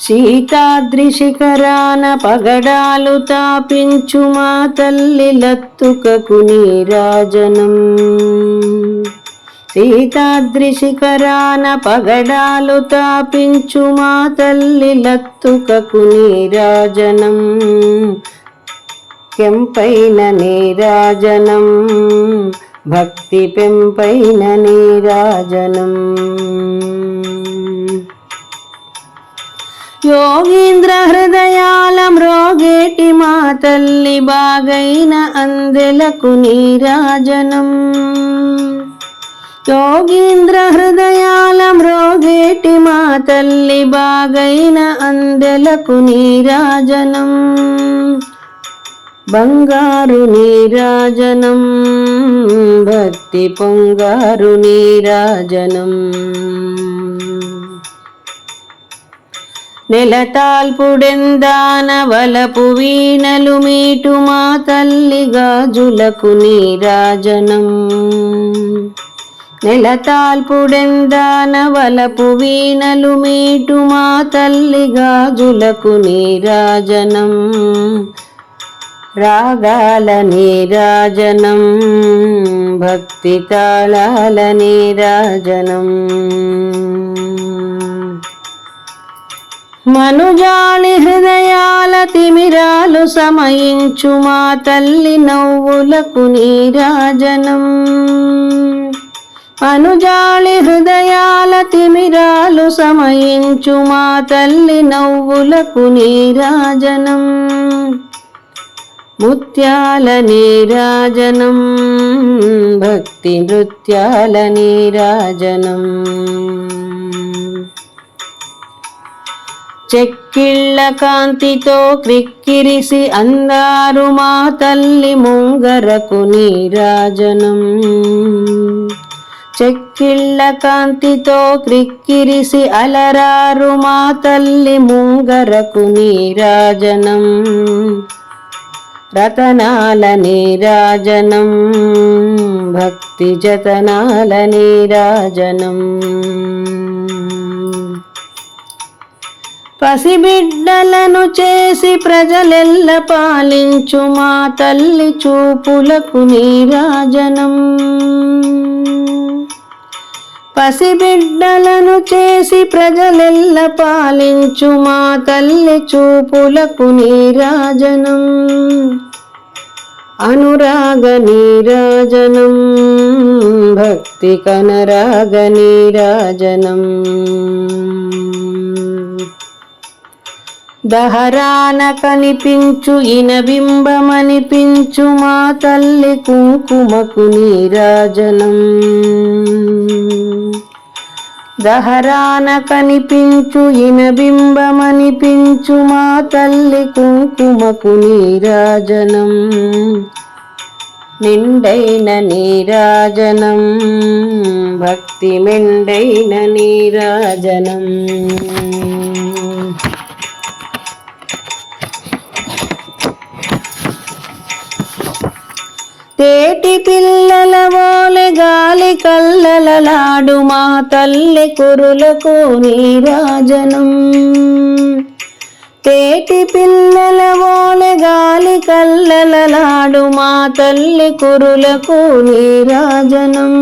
శీతాద్రిశిఖరాన పగడాలు తాపించు మా తల్లి లత్తుకకు నీరాజనం సీతాద్రిశిఖరాన పగడాలు తాపించు మా తల్లి లత్తుకకు నీరాజనం కెంపైన నీరాజనం భక్తి పెంపైన నీరాజనం యోగీంద్ర హృదయాల మ్రోగేటి మా తల్లి బాగైన అందెలకు నీరాజనం. యోగీంద్ర హృదయాల మ్రోగేటి మా తల్లి బాగైన అందెలకు నీరాజనం. బంగారు నీరాజనం భక్తి పొంగారు నీరాజనం. నెలతాల్పుడెందాన వలపు వీణలు మీటు మా తల్లి గాజులకు నీరాజనం నెలతాల్పుడెందాన వలపు వీణలు మీటు మా తల్లి గాజులకు నీరాజనం రాగాల నీరాజనం భక్తి తాళాల నీరాజనం మనుజాలి హృదయాల తిమిరాలు సమయించు మా తల్లి నవ్వులకు నీరాజనం. అనుజాలి హృదయాల తిమిరాలు సమయించు మా తల్లి నవ్వులకు నీరాజనం. ముత్యాల నీరాజనం భక్తి నృత్యాల నీరాజనం. చెక్కిళ్ళ కాంతితో క్రిక్కిరిసి అందారు మా తల్లి ముంగరకు నీరాజనం. చెక్కిళ్ళ కాంతితో క్రిక్కిరిసి అలరారు మా తల్లి ముంగరకు నీరాజనం. రతనాల నీరాజనం భక్తి జతనాల నీరాజనం. పసిబిడ్డలను చేసి ప్రజలెల్ల పాలించు మా తల్లి చూపులకు నీరాజనం పసిబిడ్డలను చేసి ప్రజలెల్ల పాలించు మా తల్లి చూపులకు నీరాజనం అనురాగ నీరాజనం భక్తి కనరాగ నీరాజనం దహరాన కనిపించు ఇనబింబమనిపించు మా తల్లి కుంకుమకు నీరాజనం. దహరాన కనిపించు ఇనబింబమనిపించు మా తల్లి కుంకుమకు నీరాజనం. నిండైన నీరాజనం భక్తి మెండైన నీరాజనం. తేటి పిల్లల ఓలె గాలి కల్లలలాడు మా తల్లి కురులకు నీరాజనం. తేటి పిల్లల ఓలె గాలి కల్లలలాడు మా తల్లి కురులకు నీరాజనం.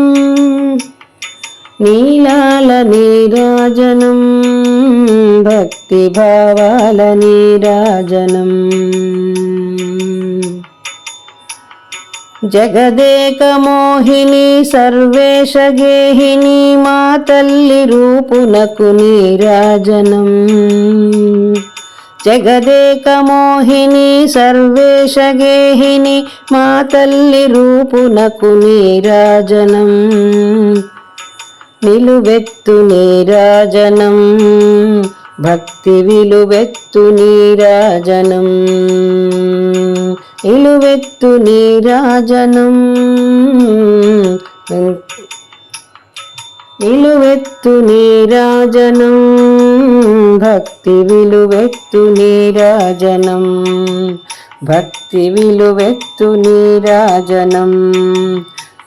నీలాల నీరాజనం భక్తి భావాల నీరాజనం. జగదేకమోహిని మోహిని గేహిని మా తల్లి రూపునకు నీరాజనం. జగదేకమోహిని మోహిని గేహిని మా తల్లి రూపునకు నీరాజనం. నిలువెత్తు నీరాజనం భక్తి విలువెత్తు నీరాజనం. నిలువెత్తు నీరాజనం నిలువెత్తు నీరాజనం భక్తి విలువెత్తు నీరాజనం భక్తి విలువెత్తు నీరాజనం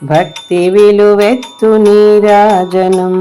భక్తి విలువెత్తు నీరాజనం